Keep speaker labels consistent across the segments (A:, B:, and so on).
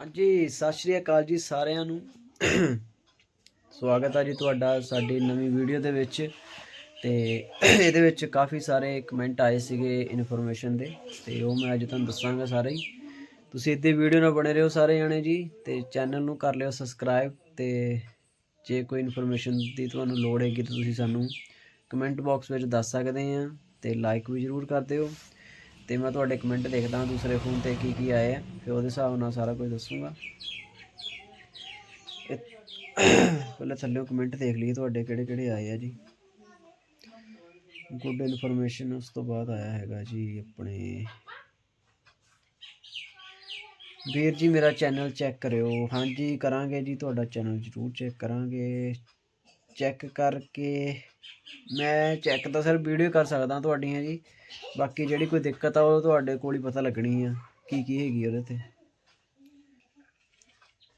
A: ਹਾਂਜੀ, ਸਤਿ ਸ਼੍ਰੀ ਅਕਾਲ ਜੀ ਸਾਰਿਆਂ ਨੂੰ। ਸਵਾਗਤ ਹੈ ਜੀ ਤੁਹਾਡਾ ਸਾਡੀ ਨਵੀਂ ਵੀਡੀਓ ਦੇ ਵਿੱਚ। ਤੇ ਇਹਦੇ ਵਿੱਚ ਕਾਫੀ ਸਾਰੇ ਕਮੈਂਟ ਆਏ ਸੀਗੇ ਇਨਫੋਰਮੇਸ਼ਨ ਦੇ। ਤੇ ਉਹ ਮੈਂ ਅੱਜ ਤੁਹਾਨੂੰ ਦੱਸਾਂਗਾ ਸਾਰੇ ਹੀ। ਤੁਸੀਂ ਇੱਥੇ ਵੀਡੀਓ ਨਾਲ ਬਣੇ ਰਹੋ ਸਾਰੇ ਜਣੇ ਜੀ। ਤੇ ਚੈਨਲ ਨੂੰ ਕਰ ਲਿਓ ਸਬਸਕ੍ਰਾਈਬ ਤੇ ਜੇ ਕੋਈ ਇਨਫੋਰਮੇਸ਼ਨ ਦੀ ਤੁਹਾਨੂੰ ਲੋੜ ਹੈਗੀ ਤਾਂ ਤੁਸੀਂ ਸਾਨੂੰ ਕਮੈਂਟ ਬਾਕਸ ਵਿੱਚ ਦੱਸ ਸਕਦੇ ਆ। ਤੇ ਲਾਈਕ ਵੀ ਜ਼ਰੂਰ ਕਰ ਦਿਓ। ਤੇ ਮੈਂ ਤੁਹਾਡੇ ਕਮੈਂਟ ਦੇਖਦਾ ਦੂਸਰੇ ਫੋਨ ਤੇ ਕੀ ਕੀ ਆਏ ਆ, ਫਿਰ ਉਹਦੇ ਹਿਸਾਬ ਨਾਲ ਸਾਰਾ ਕੁਝ ਦੱਸੂਗਾ। ਪਹਿਲਾਂ ਥੱਲੇ ਕਮੈਂਟ ਦੇਖ ਲਈਏ ਤੁਹਾਡੇ ਕਿਹੜੇ ਕਿਹੜੇ ਆਏ ਆ ਜੀ। ਗੁੱਡ ਇਨਫੋਰਮੇਸ਼ਨ ਉਸ ਤੋਂ ਬਾਅਦ ਆਇਆ ਹੈਗਾ ਜੀ ਆਪਣੇ। ਵੀਰ ਜੀ, ਮੇਰਾ ਚੈਨਲ ਚੈੱਕ ਕਰਿਓ। ਹਾਂਜੀ, ਕਰਾਂਗੇ ਜੀ, ਤੁਹਾਡਾ ਚੈਨਲ ਜ਼ਰੂਰ ਚੈੱਕ ਕਰਾਂਗੇ। ਚੈੱਕ ਕਰਕੇ ਮੈਂ ਚੈੱਕ ਤਾਂ ਸਰ ਵੀਡੀਓ ਕਰ ਸਕਦਾ ਤੁਹਾਡੀਆਂ ਜੀ। ਬਾਕੀ ਜਿਹੜੀ ਕੋਈ ਦਿੱਕਤ ਆ, ਉਹ ਤੁਹਾਡੇ ਕੋਲ ਹੀ ਪਤਾ ਲੱਗਣੀ ਆ, ਕੀ ਕੀ ਹੈਗੀ ਉਹਦੇ ਤੇ।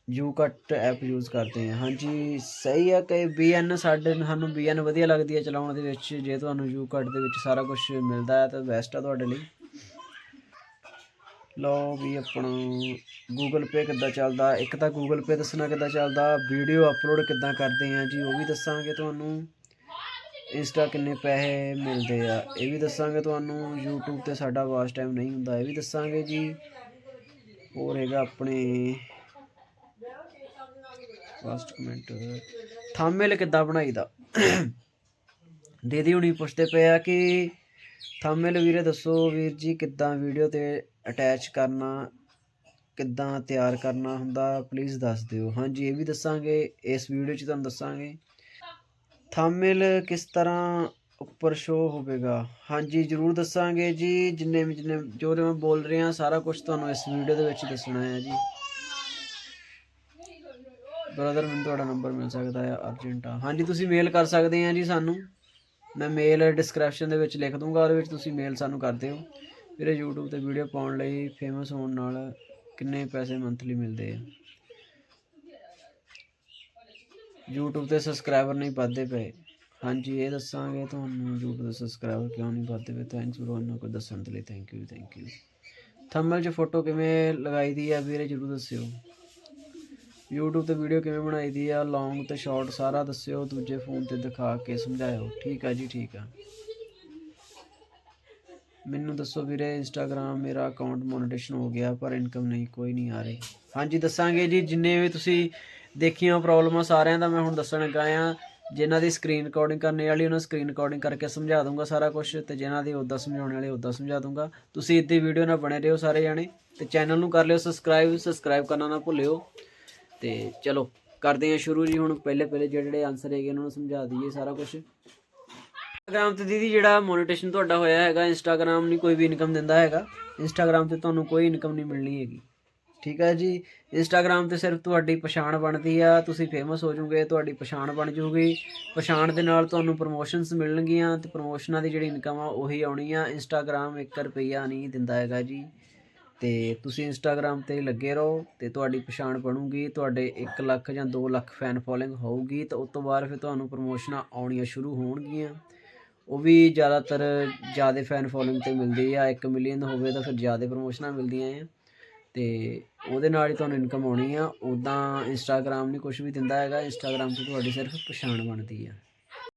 A: ਯੂ ਕੱਟ ਐਪ ਯੂਜ਼ ਕਰਦੇ ਹਾਂ ਹਾਂਜੀ, ਸਹੀ ਆ ਕਿ BN ਸਾਡੇ ਸਾਨੂੰ BN ਵਧੀਆ ਲੱਗਦੀ ਹੈ ਚਲਾਉਣ ਦੇ ਵਿੱਚ। ਜੇ ਤੁਹਾਨੂੰ ਯੂ ਕੱਟ ਦੇ ਵਿੱਚ ਸਾਰਾ ਕੁਝ ਮਿਲਦਾ ਹੈ, ਤਾਂ ਬੈਸਟ ਆ ਤੁਹਾਡੇ ਲਈ। ਲਓ ਵੀ ਆਪਣਾ ਗੂਗਲ Pay ਕਿੱਦਾਂ ਚੱਲਦਾ। ਇੱਕ ਤਾਂ ਗੂਗਲ ਪੇ ਦੱਸਣਾ ਕਿੱਦਾਂ ਚੱਲਦਾ। ਵੀਡੀਓ ਅਪਲੋਡ ਕਿੱਦਾਂ ਕਰਦੇ ਆ ਜੀ, ਉਹ ਵੀ ਦੱਸਾਂਗੇ ਤੁਹਾਨੂੰ। ਇੰਸਟਾ ਕਿੰਨੇ ਪੈਸੇ ਮਿਲਦੇ ਆ? ਇਹ ਵੀ ਦੱਸਾਂਗੇ ਤੁਹਾਨੂੰ, YouTube ਤੇ ਸਾਡਾ ਵਾਚ ਟਾਈਮ ਨਹੀਂ ਹੁੰਦਾ, ਇਹ ਵੀ ਦੱਸਾਂਗੇ ਜੀ। ਹੋਰ ਹੈਗਾ ਆਪਣੇ ਫਸਟ ਕਮੈਂਟ ਥੰਬਨੇਲ ਕਿੱਦਾਂ ਬਣਾਈਦਾ ਦੀਦੀ ਹੁਣੀ ਪੁੱਛਦੇ ਪਏ ਆ ਕਿ ਥੰਬਨੇਲ ਵੀਰੇ ਦੱਸੋ ਵੀਰ ਜੀ, ਕਿੱਦਾਂ ਵੀਡੀਓ ਤੇ ਅਟੈਚ ਕਰਨਾ, ਕਿੱਦਾਂ ਤਿਆਰ ਕਰਨਾ ਹੁੰਦਾ ਪਲੀਜ਼ ਦੱਸ ਦਿਓ। ਹਾਂਜੀ, ਇਹ ਵੀ ਦੱਸਾਂਗੇ, ਇਸ ਵੀਡੀਓ 'ਚ ਤੁਹਾਨੂੰ ਦੱਸਾਂਗੇ। ਥੰਬਨੇਲ ਕਿਸ ਤਰ੍ਹਾਂ ਉੱਪਰ ਸ਼ੋ ਹੋਵੇਗਾ? ਹਾਂਜੀ, ਜਰੂਰ ਦੱਸਾਂਗੇ ਜੀ। ਜਿੰਨੇ ਵੀ ਜਿੰਨੇ ਜੋ ਜੋ ਮੈਂ ਬੋਲ ਰਿਹਾ, ਸਾਰਾ ਕੁਝ ਤੁਹਾਨੂੰ ਇਸ ਵੀਡੀਓ ਦੇ ਵਿੱਚ ਦੱਸਣਾ ਹੈ ਜੀ। ਬ੍ਰਦਰ ਮੈਨੂੰ ਤੁਹਾਡਾ ਨੰਬਰ ਮਿਲ ਸਕਦਾ ਹੈ ਅਰਜੈਂਟ ਆ। ਹਾਂਜੀ, ਤੁਸੀਂ ਮੇਲ ਕਰ ਸਕਦੇ ਆ ਜੀ ਸਾਨੂੰ। ਮੈਂ ਮੇਲ ਡਿਸਕ੍ਰਿਪਸ਼ਨ ਦੇ ਵਿੱਚ ਲਿਖ ਦੂੰਗਾ, ਉਹਦੇ ਵਿੱਚ ਤੁਸੀਂ ਮੇਲ ਸਾਨੂੰ ਕਰ ਦਿਓ। ਮੇਰੇ YouTube ਤੇ ਵੀਡੀਓ ਪਾਉਣ ਲਈ ਫੇਮਸ ਹੋਣ ਨਾਲ ਕਿੰਨੇ ਪੈਸੇ ਮੰਥਲੀ ਮਿਲਦੇ ਆ? YouTube ਤੇ ਸਬਸਕ੍ਰਾਈਬਰ ਨਹੀਂ ਵੱਧਦੇ ਪਏ। ਹਾਂਜੀ, ਇਹ ਦੱਸਾਂਗੇ ਤੁਹਾਨੂੰ YouTube ਦੇ ਸਬਸਕ੍ਰਾਈਬਰ ਕਿਉਂ ਨਹੀਂ ਵੱਧਦੇ ਪਏ। ਥੈਂਕਸ ਬ్రో ਇਹਨਾਂ ਕੋ ਦੱਸਣ ਦੇ ਲਈ thank you thank you thumbnail 'ਚ ਫੋਟੋ ਕਿਵੇਂ ਲਗਾਈ ਦੀ ਆ ਵੀਰੇ, ਜਰੂਰ ਦੱਸਿਓ। YouTube ਤੇ ਵੀਡੀਓ ਕਿਵੇਂ ਬਣਾਈ ਦੀ ਆ? ਲੌਂਗ ਤੇ ਸ਼ਾਰਟ ਸਾਰਾ ਦੱਸਿਓ, ਦੂਜੇ ਫੋਨ ਤੇ ਦਿਖਾ ਕੇ ਸਮਝਾਇਓ। ਠੀਕ ਆ ਜੀ, ਠੀਕ ਆ। ਮੈਨੂੰ ਦੱਸੋ ਵੀਰੇ ਇੰਸਟਾਗ੍ਰam ਮੇਰਾ ਅਕਾਊਂਟ ਮੋਨੇਟੇਸ਼ਨ ਹੋ ਗਿਆ, ਪਰ ਇਨਕਮ ਨਹੀਂ, ਕੋਈ ਨਹੀਂ ਆ ਰਹੀ। ਹਾਂਜੀ, ਦੱਸਾਂਗੇ ਜੀ, ਜਿੰਨੇ ਵੀ ਤੁਸੀਂ ਦੇਖੀਆਂ ਪ੍ਰੋਬਲਮਾਂ ਸਾਰਿਆਂ ਦਾ ਮੈਂ ਹੁਣ ਦੱਸਣ ਲੱਗਾ ਆ ਜਿਨ੍ਹਾਂ ਦੀ ਸਕਰੀਨ ਰਿਕਾਰਡਿੰਗ ਕਰਨੇ ਵਾਲੀ, ਉਹਨਾਂ ਸਕਰੀਨ ਰਿਕਾਰਡਿੰਗ ਕਰਕੇ ਸਮਝਾ ਦੂੰਗਾ ਸਾਰਾ ਕੁਝ ਤੇ ਜਿਨ੍ਹਾਂ ਦੀ ਉਦਾਂ ਸਮਝਾਉਣ ਵਾਲੇ ਉਦਾਂ ਸਮਝਾ ਦੂੰਗਾ। ਤੁਸੀਂ ਇੱਦੀ ਵੀਡੀਓ ਨਾਲ ਬਣੇ ਰਹੋ ਸਾਰੇ ਜਾਣੇ ਤੇ ਚੈਨਲ ਨੂੰ ਕਰ ਲਿਓ ਸਬਸਕ੍ਰਾਈਬ ਸਬਸਕ੍ਰਾਈਬ ਕਰਨਾ ਨਾ ਭੁੱਲਿਓ। ਤੇ ਚਲੋ, ਕਰਦੇ ਹਾਂ ਸ਼ੁਰੂ ਜੀ ਹੁਣ ਪਹਿਲੇ ਪਹਿਲੇ ਜਿਹੜੇ ਜਿਹੜੇ ਆਨਸਰ ਹੈਗੇ, ਉਹਨਾਂ ਨੂੰ ਸਮਝਾ ਦਈਏ ਸਾਰਾ ਕੁਝ ਇੰਸਟਾਗ੍ਰam ਤੇ ਦੀਦੀ ਜਿਹੜਾ ਮੋਨੇਟੇਸ਼ਨ ਤੁਹਾਡਾ ਹੋਇਆ ਹੈਗਾ ਇੰਸਟਾਗ੍ਰam ਨਹੀਂ ਕੋਈ ਵੀ ਇਨਕਮ ਦਿੰਦਾ ਹੈਗਾ। ਇੰਸਟਾਗ੍ਰam ਤੇ ਤੁਹਾਨੂੰ ਕੋਈ ਇਨਕਮ ਨਹੀਂ ਮਿਲਣੀ ਹੈਗੀ। ਠੀਕ ਹੈ ਜੀ। ਇੰਸਟਾਗ੍ਰam ਤੇ ਸਿਰਫ ਤੁਹਾਡੀ ਪਛਾਣ ਬਣਦੀ ਆ। ਤੁਸੀਂ ਫੇਮਸ ਹੋ ਜਾਓਗੇ, ਤੁਹਾਡੀ ਪਛਾਣ ਬਣ ਜਾਊਗੀ। ਪਛਾਣ ਦੇ ਨਾਲ ਤੁਹਾਨੂੰ ਪ੍ਰੋਮੋਸ਼ਨਸ ਮਿਲਣਗੀਆਂ ਤੇ ਪ੍ਰੋਮੋਸ਼ਨਾਂ ਦੀ ਜਿਹੜੀ ਇਨਕਮ ਆ, ਉਹੀ ਆਉਣੀ ਆ। ਇੰਸਟਾਗ੍ਰam 1 ਰੁਪਈਆ ਨਹੀਂ ਦਿੰਦਾ ਹੈਗਾ ਜੀ। ਤੇ ਤੁਸੀਂ ਇੰਸਟਾਗ੍ਰam ਤੇ ਲੱਗੇ ਰਹੋ ਤੇ ਤੁਹਾਡੀ ਪਛਾਣ ਬਣੂਗੀ। ਤੁਹਾਡੇ 1 ਲੱਖ ਜਾਂ 2 ਲੱਖ ਫੈਨ ਫੋਲੋਇੰਗ ਹੋਊਗੀ ਤਾਂ ਉਸ ਤੋਂ ਬਾਅਦ ਫਿਰ ਤੁਹਾਨੂੰ ਪ੍ਰੋਮੋਸ਼ਨਾਂ ਆਉਣੀਆਂ ਸ਼ੁਰੂ ਹੋਣਗੀਆਂ। ਉਹ ਵੀ ਜ਼ਿਆਦਾਤਰ ਜ਼ਿਆਦਾ ਫੈਨ ਫੋਲੋਇੰਗ ਤੇ ਮਿਲਦੀ ਆ। 1 ਮਿਲੀਅਨ ਹੋਵੇ ਤਾਂ ਫਿਰ ਜ਼ਿਆਦਾ ਪ੍ਰੋਮੋਸ਼ਨਾਂ ਮਿਲਦੀਆਂ ਆ। ਤੇ ਉਹਦੇ ਨਾਲ ਹੀ ਤੁਹਾਨੂੰ ਇਨਕਮ ਆਉਣੀ ਆ। ਉਦਾਂ ਇੰਸਟਾਗ੍ਰam ਨਹੀਂ ਕੁਝ ਵੀ ਦਿੰਦਾ ਹੈਗਾ। ਇੰਸਟਾਗ੍ਰam ਤੇ ਤੁਹਾਡੀ ਸਿਰਫ ਪਛਾਣ ਬਣਦੀ ਆ।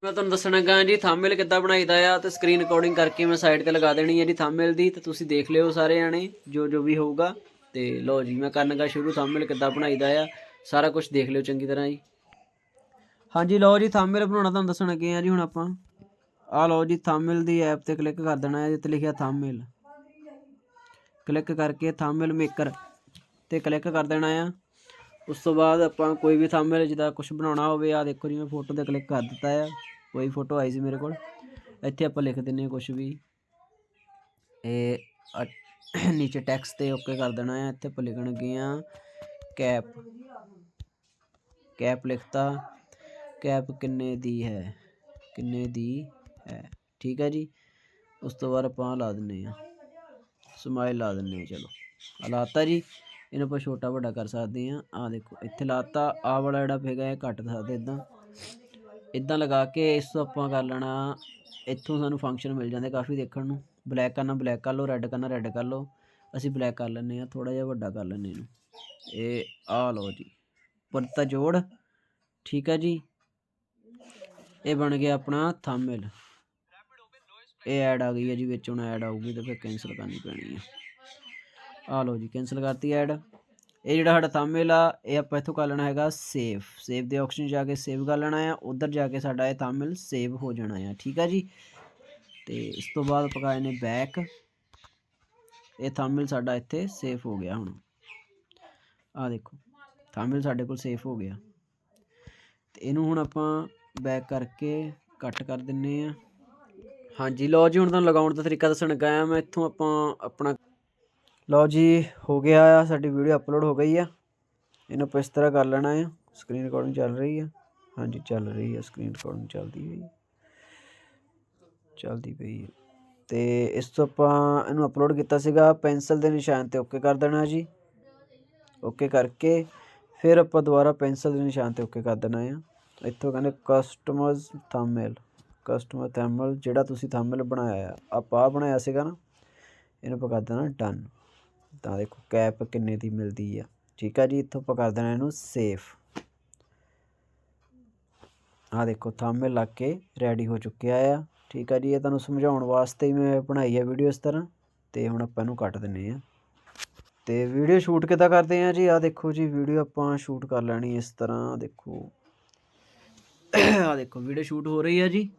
A: ਮੈਂ ਤੁਹਾਨੂੰ ਦੱਸਣ ਲੱਗਾ ਜੀ ਥੰਬਨੇਲ ਕਿੱਦਾਂ ਬਣਾਈਦਾ ਆ ਤੇ ਸਕਰੀਨ ਰਿਕਾਰਡਿੰਗ ਕਰਕੇ ਮੈਂ ਸਾਈਡ ਤੇ ਲਗਾ ਦੇਣੀ ਹੈ ਜੀ ਥੰਬਨੇਲ ਦੀ। ਤੇ ਤੁਸੀਂ ਦੇਖ ਲਿਓ ਸਾਰੇ ਜਾਣੇ, ਜੋ ਜੋ ਵੀ ਹੋਊਗਾ। ਤੇ ਲਓ ਜੀ, ਮੈਂ ਕਰਨਗਾ ਸ਼ੁਰੂ ਥੰਬਨੇਲ ਕਿੱਦਾਂ ਬਣਾਈਦਾ ਆ। ਸਾਰਾ ਕੁਝ ਦੇਖ ਲਿਓ ਚੰਗੀ ਤਰ੍ਹਾਂ ਜੀ। ਹਾਂਜੀ, ਲਓ ਜੀ ਥੰਬਨੇਲ ਬਣਾਉਣਾ ਤੁਹਾਨੂੰ ਦੱਸਣ ਲੱਗੇ ਆ ਜੀ ਹੁਣ ਆਪਾਂ। ਆ ਲਓ ਜੀ ਥੰਬਨੇਲ ਦੀ ਐਪ ਤੇ ਕਲਿੱਕ ਕਰ ਦੇਣਾ ਹੈ ਜਿੱਥੇ ਲਿਖਿਆ ਥੰਬਨੇਲ ਕਲਿੱਕ ਕਰਕੇ ਥੰਬਨੇਲ ਮੇਕਰ ਤੇ ਕਲਿੱਕ ਕਰ ਦੇਣਾ ਆ। ਉਸ ਤੋਂ ਬਾਅਦ ਆਪਾਂ ਕੋਈ ਵੀ ਥੰਬਨੇਲ ਜਿਹਦਾ ਕੁਝ ਬਣਾਉਣਾ ਹੋਵੇ ਆ ਦੇਖੋ ਜੀ, ਮੈਂ ਫੋਟੋ ਤੇ ਕਲਿੱਕ ਕਰ ਦਿੱਤਾ ਆ। ਕੋਈ ਫੋਟੋ ਆਈ ਸੀ ਮੇਰੇ ਕੋਲ। ਇੱਥੇ ਆਪਾਂ ਲਿਖ ਦਿੰਨੇ ਆ ਕੁਝ ਵੀ। ਇਹ ਨੀਚੇ ਟੈਕਸਟ ਤੇ ਓਕੇ ਕਰ ਦੇਣਾ ਆ। ਇੱਥੇ ਆਪਾਂ ਲਿਖਣ ਲੱਗੇ ਆ ਕੈਪ ਕੈਪ ਲਿਖਤਾ। ਕੈਪ ਕਿੰਨੇ ਦੀ ਹੈ? ਕਿੰਨੇ ਦੀ ਹੈ? ਠੀਕ ਹੈ ਜੀ। ਉਸ ਤੋਂ ਬਾਅਦ ਆਪਾਂ ਲਾ ਦਿੰਨੇ ਆ। ਸਮਾਈਲ ਲਾ ਦਿੰਨੇ ਆ ਚਲੋ। ਆਹ ਲਾਤਾ ਜੀ, ਇਹਨੂੰ ਆਪਾਂ ਛੋਟਾ ਵੱਡਾ ਕਰ ਸਕਦੇ ਆ ਆ ਦੇਖੋ, ਇੱਥੇ ਲਾਤਾ। ਆ ਵਾਲਾ ਜਿਹੜਾ ਹੈਗਾ, ਇਹ ਕੱਟ ਸਕਦੇ ਇਦਾਂ। ਇਦਾਂ ਲਗਾ ਕੇ ਇਸ ਤੋਂ ਆਪਾਂ ਕਰ ਲੈਣਾ, ਇੱਥੋਂ ਸਾਨੂੰ ਫੰਕਸ਼ਨ ਮਿਲ ਜਾਂਦੇ ਕਾਫੀ ਦੇਖਣ ਨੂੰ। ਬਲੈਕ ਕਰਨਾ ਬਲੈਕ ਕਰ ਲਓ ਰੈੱਡ ਕਰਨਾ ਰੈੱਡ ਕਰ ਲਓ। ਅਸੀਂ ਬਲੈਕ ਕਰ ਲੈਂਦੇ ਆ ਥੋੜਾ ਜਿਹਾ ਵੱਡਾ ਕਰ ਲੈਂਦੇ ਇਹਨੂੰ। ਇਹ ਆ ਲਓ ਜੀ, ਪਰਤਾ ਜੋੜ। ਠੀਕ ਆ ਜੀ। ਇਹ ਬਣ ਗਿਆ ਆਪਣਾ ਥੰਬਨੇਲ ਇਹ ਐਡ ਆ ਗਈ ਹੈ ਜੀ, ਵਿੱਚ ਹੁਣ ਐਡ ਆਊਗੀ ਤਾਂ ਫਿਰ ਕੈਨਸਲ ਕਰਨੀ ਪੈਣੀ ਆ। ਆ ਲਓ ਜੀ ਕੈਨਸਲ ਕਰਤੀ ਐਡ ਇਹ ਜਿਹੜਾ ਸਾਡਾ ਥੰਬਨੇਲ ਆ, ਇਹ ਆਪਾਂ ਇੱਥੋਂ ਕਰ ਲੈਣਾ ਹੈਗਾ ਸੇਵ ਸੇਵ ਦੇ ਆਪਸ਼ਨ ਜਾ ਕੇ ਸੇਵ ਕਰ ਲੈਣਾ ਆ, ਉਧਰ ਜਾ ਕੇ ਸਾਡਾ ਇਹ ਥੰਬਨੇਲ ਸੇਵ ਹੋ ਜਾਣਾ ਆ, ਠੀਕ ਆ ਜੀ? ਤੇ ਇਸ ਤੋਂ ਬਾਅਦ ਪਕਾਏ ਨੇ ਬੈਕ ਇਹ ਥੰਬਨੇਲ ਸਾਡਾ ਇੱਥੇ ਸੇਵ ਹੋ ਗਿਆ ਹੁਣ। ਆ ਦੇਖੋ ਥੰਬਨੇਲ ਸਾਡੇ ਕੋਲ ਸੇਵ ਹੋ ਗਿਆ। ਤੇ ਇਹਨੂੰ ਹੁਣ ਆਪਾਂ ਬੈਕ ਕਰਕੇ ਕੱਟ ਕਰ ਦਿੰਨੇ ਆ। ਹਾਂਜੀ, ਲਓ ਜੀ, ਹੁਣ ਤੁਹਾਨੂੰ ਲਗਾਉਣ ਦਾ ਤਰੀਕਾ ਦੱਸਣ ਲੱਗਾ ਆ ਮੈਂ ਇੱਥੋਂ ਆਪਾਂ ਆਪਣਾ ਲਓ ਜੀ, ਹੋ ਗਿਆ ਆ, ਸਾਡੀ ਵੀਡੀਓ ਅਪਲੋਡ ਹੋ ਗਈ ਆ। ਇਹਨੂੰ ਆਪਾਂ ਇਸ ਤਰ੍ਹਾਂ ਕਰ ਲੈਣਾ ਆ। ਸਕਰੀਨ ਰਿਕਾਰਡਿੰਗ ਚੱਲ ਰਹੀ ਆ। ਹਾਂਜੀ, ਚੱਲ ਰਹੀ ਆ ਸਕਰੀਨ ਰਿਕਾਰਡਿੰਗ ਚੱਲਦੀ ਪਈ। ਚੱਲਦੀ ਪਈ ਹੈ ਤੇ ਇਸ ਤੋਂ ਆਪਾਂ ਇਹਨੂੰ ਅਪਲੋਡ ਕੀਤਾ ਸੀਗਾ ਪੈਨਸਲ ਦੇ ਨਿਸ਼ਾਨ ਤੇ ਓਕੇ ਕਰ ਦੇਣਾ ਜੀ। ਓਕੇ ਕਰਕੇ ਫਿਰ ਆਪਾਂ ਦੁਬਾਰਾ ਪੈਨਸਲ ਦੇ ਨਿਸ਼ਾਨ ਤੇ ਓਕੇ ਕਰ ਦੇਣਾ ਆ। ਇੱਥੋਂ ਕਹਿੰਦੇ ਕਸਟਮਰਸ ਥੰਬਨੇਲ ਕਸਟਮਰ ਥੰਬਨੇਲ ਜਿਹੜਾ ਤੁਸੀਂ ਥੰਬਨੇਲ ਬਣਾਇਆ ਆ, ਆਪਾਂ ਆਹ ਬਣਾਇਆ ਸੀਗਾ ਨਾ, ਇਹਨੂੰ ਆਪਾਂ ਕਰ ਦੇਣਾ ਡਨ ਤਾਂ ਦੇਖੋ ਕੈਪ ਕਿੰਨੇ ਦੀ ਮਿਲਦੀ ਆ। ਠੀਕ ਆ ਜੀ, ਇੱਥੋਂ ਆਪਾਂ ਕਰ ਦੇਣਾ ਇਹਨੂੰ ਸੇਫ ਆ ਦੇਖੋ ਥੰਬਨੇਲ ਲੱਗ ਕੇ ਰੈਡੀ ਹੋ ਚੁੱਕਿਆ ਆ। ਠੀਕ ਆ ਜੀ, ਇਹ ਤੁਹਾਨੂੰ ਸਮਝਾਉਣ ਵਾਸਤੇ ਹੀ ਮੈਂ ਬਣਾਈ ਆ ਵੀਡੀਓ ਇਸ ਤਰ੍ਹਾਂ। ਤੇ ਹੁਣ ਆਪਾਂ ਇਹਨੂੰ ਕੱਟ ਦਿੰਨੇ ਆ। ਤੇ ਵੀਡੀਓ ਸ਼ੂਟ ਕਿੱਦਾਂ ਕਰਦੇ ਆ ਜੀ? ਆ ਦੇਖੋ ਜੀ ਵੀਡੀਓ ਆਪਾਂ ਸ਼ੂਟ ਕਰ ਲੈਣੀ ਇਸ ਤਰ੍ਹਾਂ। ਦੇਖੋ ਆ ਦੇਖੋ ਵੀਡੀਓ ਸ਼ੂਟ ਹੋ ਰਹੀ ਆ ਜੀ।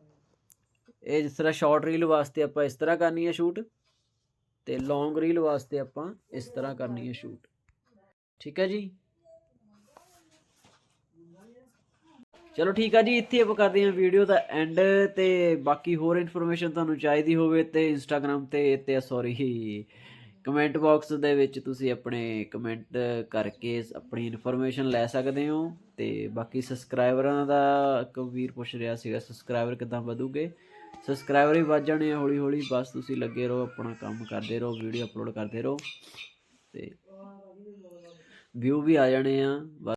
A: ਇਹ ਜਿਸ ਤਰ੍ਹਾਂ ਸ਼ਾਰਟ ਰੀਲ ਵਾਸਤੇ ਆਪਾਂ ਇਸ ਤਰ੍ਹਾਂ ਕਰਨੀ ਹੈ ਸ਼ੂਟ ਤੇ ਲੌਂਗ ਰੀਲ ਵਾਸਤੇ ਆਪਾਂ ਇਸ ਤਰ੍ਹਾਂ ਕਰਨੀ ਹੈ ਸ਼ੂਟ ਠੀਕ ਹੈ ਜੀ? ਚਲੋ ਠੀਕ ਆ ਜੀ, ਇੱਥੇ ਆਪਾਂ ਕਰਦੇ ਹਾਂ ਵੀਡੀਓ ਦਾ ਐਂਡ ਤੇ ਬਾਕੀ ਹੋਰ ਇਨਫੋਰਮੇਸ਼ਨ ਤੁਹਾਨੂੰ ਚਾਹੀਦੀ ਹੋਵੇ ਤੇ ਇੰਸਟਾਗ੍ਰam ਤੇ ਤੇ ਸੌਰੀ ਕਮੈਂਟ ਬਾਕਸ ਦੇ ਵਿੱਚ ਤੁਸੀਂ ਆਪਣੇ ਕਮੈਂਟ ਕਰਕੇ ਆਪਣੀ ਇਨਫੋਰਮੇਸ਼ਨ ਲੈ ਸਕਦੇ ਹੋ ਤੇ ਬਾਕੀ ਸਬਸਕ੍ਰਾਈਬਰਾਂ ਦਾ ਇੱਕ ਪੁੱਛ ਰਿਹਾ ਸੀਗਾ ਸਬਸਕ੍ਰਾਈਬਰ ਕਿਦਾਂ ਵਧੂਗੇ? ਸਬਸਕ੍ਰਾਈਬਰ ਵੀ ਵੱਧ ਜਾਣੇ ਆ, ਹੌਲੀ ਹੌਲੀ ਬਸ ਤੁਸੀਂ ਲੱਗੇ ਰਹੋ, ਆਪਣਾ ਕੰਮ ਕਰਦੇ ਰਹੋ, ਵੀਡੀਓ ਅਪਲੋਡ ਕਰਦੇ ਰਹੋ ਤੇ ਵਿਊ ਵੀ ਆ ਜਾਣੇ ਆ, ਬਸ।